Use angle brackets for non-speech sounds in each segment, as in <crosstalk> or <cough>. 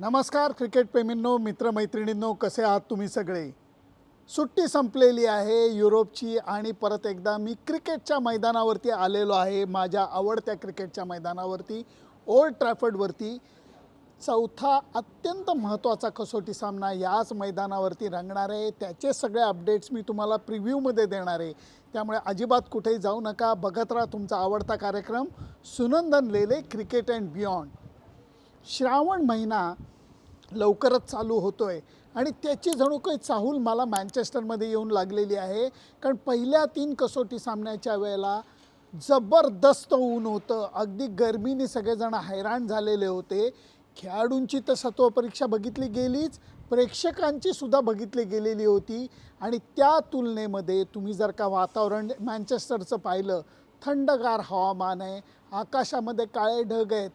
नमस्कार क्रिकेटप्रेमींनो मित्रमैत्रिणींनो कसे आहात तुम्ही सगळे? सुट्टी संपलेली आहे युरोपची आणि परत एकदा मी क्रिकेटच्या मैदानावरती आलेलो आहे माझ्या आवडत्या क्रिकेटच्या मैदानावरती ओल्ड ट्रॅफर्डवरती. चौथा अत्यंत महत्त्वाचा कसोटी सामना याच मैदानावरती रंगणार आहे. त्याचे सगळे अपडेट्स मी तुम्हाला प्रिव्ह्यूमध्ये देणार आहे. त्यामुळे अजिबात कुठेही जाऊ नका बघत राहा तुमचा आवडता कार्यक्रम. Sunandan Lele cricket and beyond. Shravan महिना लवकरच चालू होतो आहे आणि त्याची जणू काही चाहूल मला मँचेस्टरमध्ये येऊन लागलेली आहे. कारण पहिल्या तीन कसोटी सामन्याच्या वेळेला जबरदस्त ऊन होतं. अगदी गरमीने सगळेजण हैराण झालेले होते. खेळाडूंची तर सत्वपरीक्षा बघितली गेलीच. प्रेक्षकांची सुद्धा बघितली गेलेली होती. आणि त्या तुलनेमध्ये तुम्ही जर का वातावरण मँचेस्टरचं पाहिलं थंडगार हवामान आहे. आकाशामध्ये काळे ढग आहेत.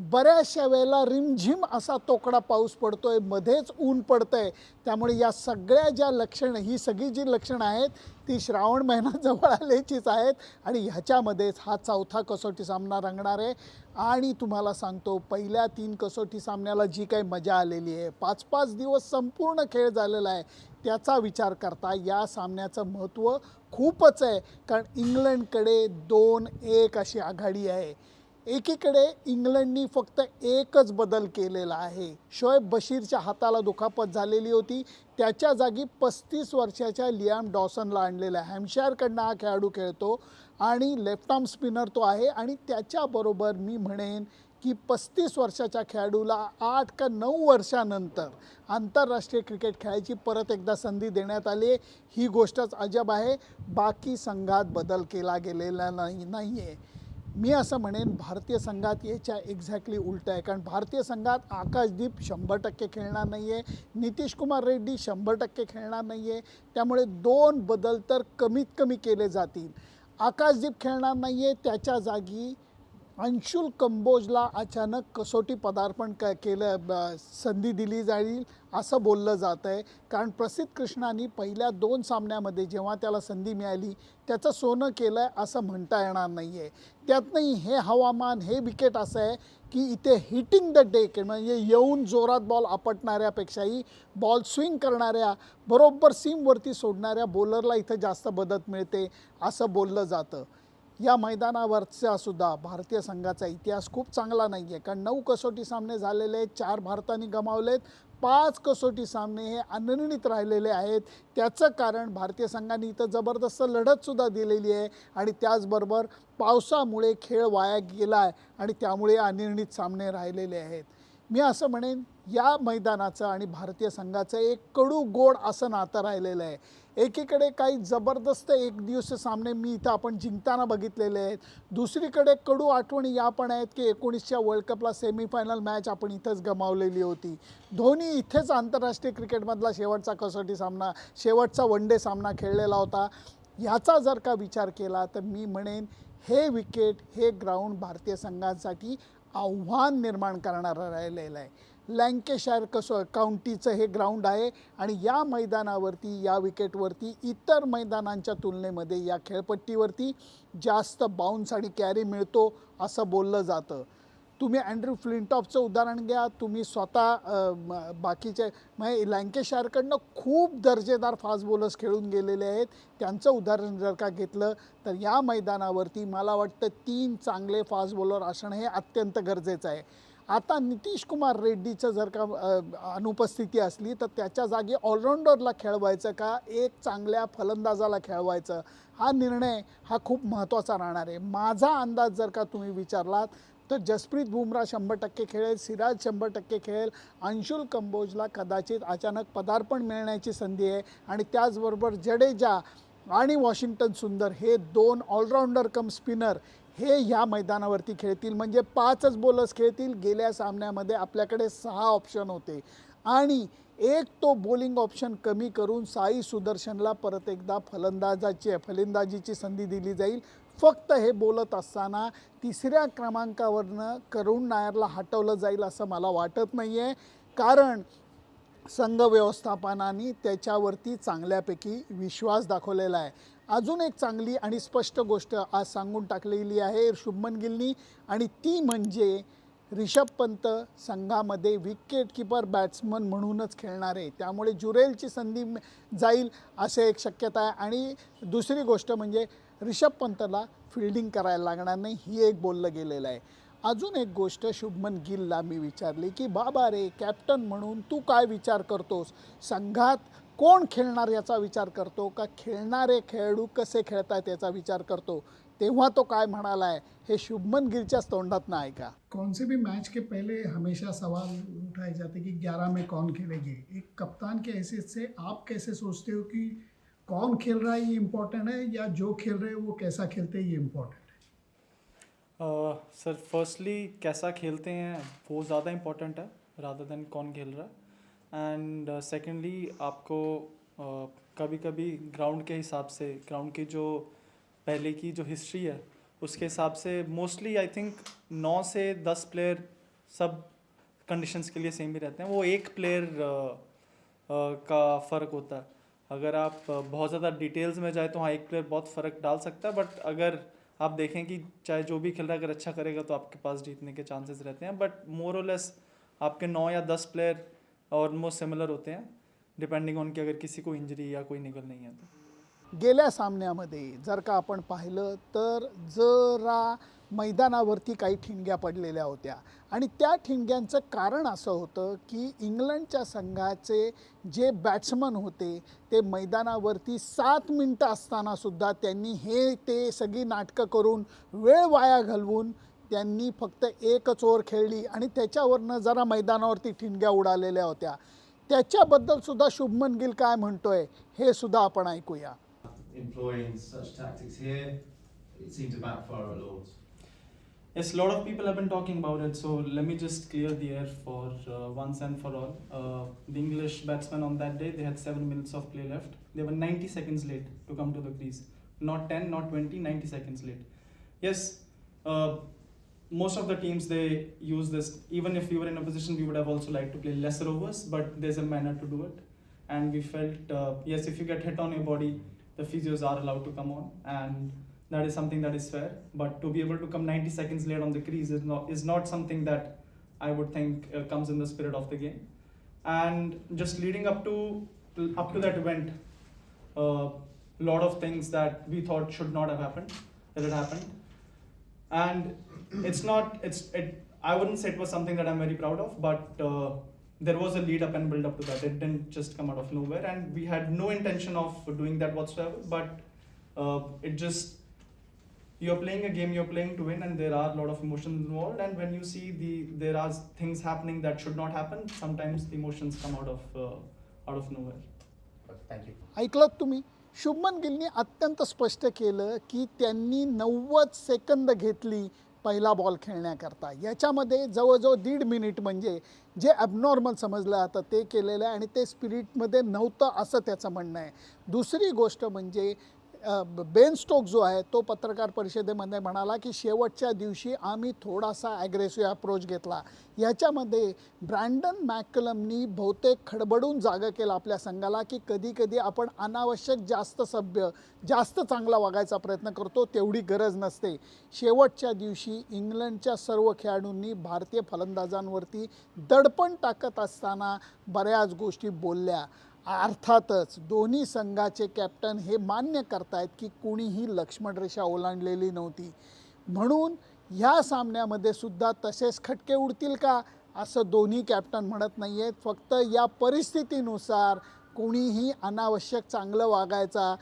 बऱ्याचशा वेळेला रिमझिम असा तोकडा पाऊस पडतोय मध्येच ऊन पडतंय. त्यामुळे या सगळ्या ज्या लक्षणं ही सगळी जी लक्षणं आहेत ती श्रावण महिना <laughs> जवळ आल्याचीच आहेत आणि ह्याच्यामध्येच हा चौथा कसोटी सामना रंगणार आहे. आणि तुम्हाला सांगतो पहिल्या तीन कसोटी सामन्याला जी काही मजा आलेली आहे पाच पाच दिवस संपूर्ण खेळ झालेला आहे त्याचा विचार करता या सामन्याचं महत्त्व खूपच आहे. कारण इंग्लंडकडे दोन एक अशी आघाडी आहे. एकीकडे इंग्लंडनी फक्त एकच बदल केलेला आहे. शोएब बशीरच्या हाताला दुखापत झालेली होती. त्याच्या जागी पस्तीस वर्षाच्या लियाम डॉसनला आणलेला आहे हॅमशायरकडनं हा खेळाडू खेळतो आणि लेफ्ट आर्म स्पिनर तो आहे आणि त्याच्याबरोबर मी म्हणेन की पस्तीस वर्षाच्या खेळाडूला आठ का नऊ वर्षानंतर आंतरराष्ट्रीय क्रिकेट खेळायची परत एकदा संधी देण्यात आली आहे. ही गोष्टच अजब आहे. बाकी संघात बदल केला गेलेला नाही नाही आहे मी असं म्हणेन भारतीय संघात याच्या एक्झॅक्टली उलटं आहे. कारण भारतीय संघात आकाशदीप शंभर टक्के खेळणार नाही आहे नितीश कुमार रेड्डी शंभर टक्के खेळणार नाही आहे त्यामुळे दोन बदल तर कमीत कमी केले जातील. आकाशदीप खेळणार नाही आहे त्याच्या जागी अंशुल कंबोजला अचानक कसोटी पदार्पण क केलं ब- संधी दिली जाईल असं बोललं जात आहे. कारण प्रसिद्ध कृष्णानी पहिल्या दोन सामन्यामध्ये जेव्हा त्याला संधी मिळाली त्याचं सोनं केलं आहे असं म्हणता येणार नाही आहे त्यातनंही हे हवामान हे विकेट असं आहे की इथे हिटिंग द डेक म्हणजे येऊन जोरात बॉल आपटणाऱ्यापेक्षाही बॉल स्विंग करणाऱ्या बरोबर सीमवरती सोडणाऱ्या बॉलरला इथं जास्त मदत मिळते असं बोललं जातं. या मैदानावरचा सुद्धा भारतीय संघाचा इतिहास खूप चांगला नाही आहे कारण नऊ कसोटी सामने झालेले आहेत चार भारताने गमावलेत. पाच कसोटी सामने हे अनिर्णित राहिलेले आहेत. त्याचं कारण भारतीय संघाने इथं जबरदस्त लढतसुद्धा दिलेली आहे आणि त्याचबरोबर पावसामुळे खेळ वाया गेला आहे आणि त्यामुळे अनिर्णित सामने राहिलेले आहेत. मी असं म्हणेन या मैदानाचं आणि भारतीय संघाचं एक कडू गोड असं नातं राहिलेलं आहे. एकीकडे काही जबरदस्त एक दिवस सामने मी इथं आपण जिंकताना बघितलेले आहेत. दुसरीकडे कडू आठवणी या पण आहेत की एकोणीसच्या वर्ल्ड कपला सेमीफायनल मॅच आपण इथंच गमावलेली होती. धोनी इथेच आंतरराष्ट्रीय क्रिकेटमधला शेवटचा कसोटी सामना शेवटचा वन डे सामना खेळलेला होता. ह्याचा जर का विचार केला तर मी म्हणेन हे विकेट हे ग्राउंड भारतीय संघांसाठी आव्हान निर्माण करणारं राहिलेलं आहे. लँकेशायर कसं काउंटीचं हे ग्राउंड आहे आणि या मैदानावरती या विकेटवरती इतर मैदानांच्या तुलनेमध्ये या खेळपट्टीवरती जास्त बाउन्स आणि कॅरी मिळतो असं बोललं जातं. तुम्ही अँड्रू फ्लिंटॉफचं उदाहरण घ्या. तुम्ही स्वतः बाकीचे म्हणजे लँकेशायरकडनं खूप दर्जेदार फास्ट बॉलर्स खेळून गेलेले आहेत. त्यांचं उदाहरण जर का घेतलं तर या मैदानावरती मला वाटतं तीन चांगले फास्ट बॉलर असणं हे अत्यंत गरजेचं आहे. आता नितीश कुमार रेड्डीचं जर का अनुपस्थिती असली तर त्याच्या जागी ऑलराऊंडरला खेळवायचं का? एक चांगल्या फलंदाजाला खेळवायचं? हा निर्णय हा खूप महत्त्वाचा राहणार आहे. माझा अंदाज जर का तुम्ही विचारलात तर जसप्रीत बुमराह शंभर टक्के खेळेल सिराज शंभर टक्के खेळेल अंशुल कंबोजला कदाचित अचानक पदार्पण मिळण्याची संधी आहे आणि त्याचबरोबर जडेजा आणि वॉशिंग्टन सुंदर हे दोन ऑलराऊंडर कम स्पिनर हे ह्या मैदानावरती खेळतील. म्हणजे पाचच बॉलर्स खेळतील. गेल्या सामन्यामध्ये आपल्याकडे सहा ऑप्शन होते. आणि एक तो बॉलिंग ऑप्शन कमी करून साई सुदर्शनला परत एकदा फलंदाजाची फलंदाजीची संधी दिली जाईल. फक्त हे बोलत असताना तिसऱ्या क्रमांकावरनं करुण नायरला हटवलं जाईल असं मला वाटत नाही आहे कारण संघ व्यवस्थापनाने त्याच्यावरती चांगल्यापैकी विश्वास दाखवलेला आहे. अजून एक चांगली आणि स्पष्ट गोष्ट आज सांगून टाकलेली आहे शुभमन गिलनी आणि ती म्हणजे रिषभ पंत संघामध्ये विकेट किपर बॅट्समन म्हणूनच खेळणार. आहे त्यामुळे जुरेलची संधी जाईल असे एक शक्यता आहे. आणि दुसरी गोष्ट म्हणजे रिषभ पंतला फिल्डिंग करायला लागणार नाही ही एक बोललं गेलेलं आहे. अजून एक गोष्ट शुभमन गिलला मी विचारली की बाबा रे कॅप्टन म्हणून तू काय विचार करतोस? संघात कोण खेळणार याचा विचार करतो? का खेळणारे खेळाडू कसे खेळतात याचा विचार करतो? तेव्हा तो काय म्हणाला आहे हे शुभमन गिलच्याच तोंडात ना ऐका कौन से भी मैच के पहले हमेशा सवाल उठाए जाते कि 11 में कौन खेलेंगे? एक कप्तान के हैसियत से आप कैसे सोचते हो कि कौन खेल रहा है ये इम्पोर्टेंट है या जो खेल रहे हैं वो कैसा खेलते हैं ये इम्पोर्टेंट है? सर फर्स्टली कैसा खेलते हैं वो ज़्यादा इम्पोर्टेंट है रादर देन कौन खेल रहा है। एंड सेकेंडली आपको कभी कभी ग्राउंड के हिसाब से ग्राउंड की जो पहले की जो हिस्ट्री है, उसके हिसाब से मोस्टली आई थिंक नौ से दस प्लेयर सब कंडीशंस के लिए सेम ही रहते हैं। वो एक प्लेयर का फ़र्क होता है। अगर आप बहुत ज़्यादा डिटेल्स में जाए तो हाँ एक प्लेयर बहुत फ़र्क डाल सकता है बट अगर आप देखें कि चाहे जो भी खेल रहा है, अगर अच्छा करेगा तो आपके पास जीतने के चांसेस रहते हैं। बट मोर और लेस आपके नौ या दस प्लेयर ऑलमोस्ट सिमिलर होते हैं डिपेंडिंग ऑन कि अगर किसी को इंजरी या कोई निकल नहीं है तो। गेल्या सामन्यामध्ये जर का आपण पाहिलं तर जरा मैदानावरती काही ठिणग्या पडलेल्या होत्या. आणि त्या ठिणग्यांचं कारण असं होतं की इंग्लंडच्या संघाचे जे बॅट्समन होते ते मैदानावरती सात मिनटं असतानासुद्धा त्यांनी हे ते सगळी नाटकं करून वेळ वाया घालवून त्यांनी फक्त एकच ओव्हर खेळली आणि त्याच्यावरनं जरा मैदानावरती ठिणग्या उडालेल्या होत्या त्याच्याबद्दल सुद्धा शुभमन गिल काय म्हणतोय हे सुद्धा आपण ऐकूया. Yes, a lot of people have been talking about it, so let me just clear the air for uh, once and for all. Uh, the English batsmen on that day, they had 7 minutes of play left. They were 90 seconds late to come to the crease. Not 10, not 20, 90 seconds late. Yes, uh, most of the teams they use this. Even if we were in a position, we would have also liked to play lesser overs, but there's a manner to do it. And we felt, uh, yes, if you get hit on your body, the physios are allowed to come on, and that is something that is fair. But to be able to come 90 seconds late on the crease is not is not something that I would think uh, comes in the spirit of the game. And just leading up to up to that event, a lot of things that we thought should not have happened, that had happened, and it's not it's it i wouldn't say it was something that i'm very proud of but uh, there was a lead up and build up to that. It didn't just come out of nowhere. And we had no intention of doing that whatsoever but uh, it just you're playing a game you're playing to win and there are a lot of emotions involved. And when you see the there are things happening that should not happen sometimes the emotions come out of uh, out of nowhere. Thank you. I clock to me. Shubman गिलनी अत्यंत स्पष्ट केलं की त्यांनी नव्वद second घेतली पहिला ball खेळण्याकरता. याच्यामध्ये जवळजवळ दीड मिनिट म्हणजे जे ॲबनॉर्मल समजलं जातं ते केलेलं आहे आणि ते स्पिरिटमध्ये नव्हतं असं त्याचं म्हणणं आहे. दुसरी गोष्ट म्हणजे बेन स्टोक जो आहे तो पत्रकार परिषदेमध्ये म्हणाला की शेवटच्या दिवशी आम्ही थोडासा ॲग्रेसिव्ह अप्रोच घेतला. याच्यामध्ये ब्रँडन मॅकलमनी बहुतेक खडबडून जागं केला आपल्या संघाला की कधी कधी आपण अनावश्यक जास्त सभ्य जास्त चांगला वागायचा प्रयत्न करतो तेवढी गरज नसते. शेवटच्या दिवशी इंग्लंडच्या सर्व खेळाडूंनी भारतीय फलंदाजांवरती दडपण टाकत असताना बऱ्याच गोष्टी बोलल्या. अर्थातच दोन्ही संघाचे कॅप्टन हे मान्य करतायत की कुणीही लक्ष्मण रेषा ओलांडलेली नव्हती. म्हणून ह्या सामन्यामध्ये सुद्धा तसेच खटके उडतील का? असं दोन्ही कॅप्टन म्हणत नाही आहेत फक्त या परिस्थितीनुसार कोणीही अनावश्यक चांगलं वागायचा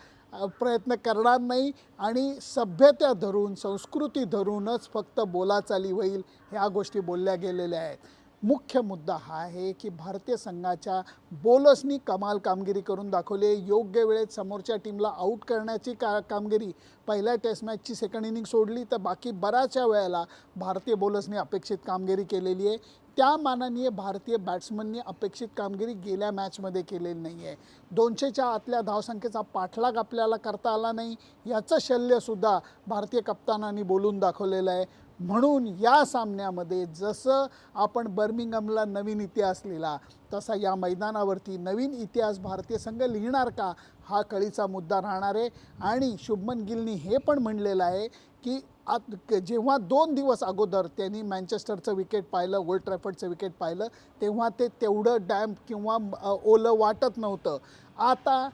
प्रयत्न करणार नाही आणि सभ्यता धरून संस्कृती धरूनच फक्त बोलाचाली होईल ह्या गोष्टी बोलल्या गेलेल्या आहेत. मुख्य मुद्दा हा आहे की भारतीय संघाच्या बोलर्सनी कमाल कामगिरी करून दाखवली. योग्य वेळेत समोरच्या टीमला आऊट करण्याची का कामगिरी पहिल्या टेस्ट मॅचची सेकंड इनिंग सोडली. तर बाकी बऱ्याचशा वेळेला भारतीय बॉलर्सनी अपेक्षित कामगिरी केलेली आहे. त्या मानाने भारतीय बॅट्समननी अपेक्षित कामगिरी गेल्या मॅचमध्ये केलेली नाही आहे दोनशेच्या आतल्या धावसंख्येचा पाठलाग आपल्याला करता आला नाही याचं शल्यसुद्धा भारतीय कप्तानांनी बोलून दाखवलेलं आहे. म्हणून या सामन्यामध्ये जसं आपण बर्मिंगमला नवीन इतिहास लिहिला तसा या मैदानावरती नवीन इतिहास भारतीय संघ लिहिणार का? हा कळीचा मुद्दा राहणार आहे. आणि शुभमन गिलनी हे पण म्हणलेलं आहे की आत जेव्हा दोन दिवस अगोदर त्यांनी मँचेस्टरचं विकेट पाहिलं ओल्ड ट्रॅफर्डचं विकेट पाहिलं तेव्हा ते तेवढं डॅम्प किंवा ओलं वाटत नव्हतं. आता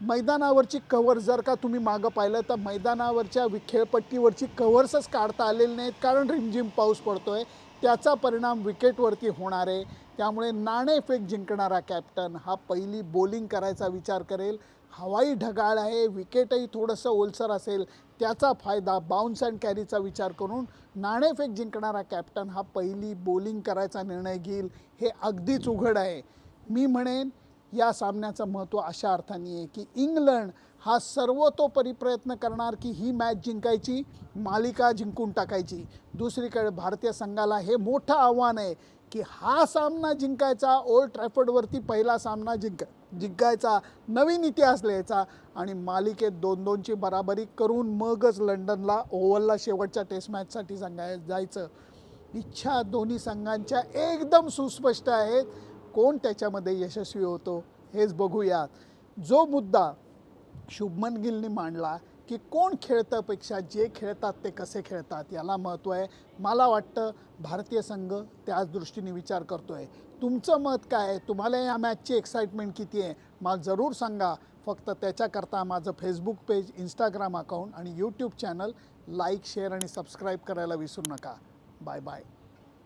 मैदानावरची कवर जर का तुम्ही मागं पाहिलं तर मैदानावरच्या वि- खेळपट्टीवरची कव्हर्सच काढता आलेली नाहीत. कारण रिमझिम पाऊस पडतो आहे त्याचा परिणाम विकेटवरती होणार आहे. त्यामुळे नाणेफेक जिंकणारा कॅप्टन हा पहिली बॉलिंग करायचा विचार करेल. हवाई ढगाळ आहे विकेटही थोडंसं ओलसर असेल त्याचा फायदा बाउन्स अँड कॅरीचा विचार करून नाणेफेक जिंकणारा कॅप्टन हा पहिली बॉलिंग करायचा निर्णय घेईल हे अगदीच उघड आहे. मी म्हणेन या सामन्याचं महत्त्व अशा अर्थाने आहे की इंग्लंड हा सर्वतोपरी प्रयत्न करणार की ही मॅच जिंकायची मालिका जिंकून टाकायची. दुसरीकडे भारतीय संघाला हे मोठं आव्हान आहे की हा सामना जिंकायचा ओल्ड ट्रॅफर्डवरती पहिला सामना जिंक जिंकायचा नवीन इतिहास लिहायचा आणि मालिकेत दोन दोनची बराबरी करून मगच लंडनला ओव्हलला शेवटच्या टेस्ट मॅचसाठी सांगाय जायचं. इच्छा दोन्ही संघांच्या एकदम सुस्पष्ट आहेत. कोण त्याच्यामध्ये यशस्वी होतो हेच बघूयात. जो मुद्दा शुभमन गिलनी मांडला की कोण खेळतंपेक्षा जे खेळतात ते कसे खेळतात याला महत्त्व आहे. मला वाटतं भारतीय संघ त्याच दृष्टीने विचार करतो आहे तुमचं मत काय आहे? तुम्हाला या मॅचची एक्साइटमेंट किती आहे? मला जरूर सांगा. फक्त त्याच्याकरता माझं फेसबुक पेज इंस्टाग्राम अकाउंट आणि यूट्यूब चॅनल लाईक शेअर आणि सबस्क्राईब करायला विसरू नका. Bye bye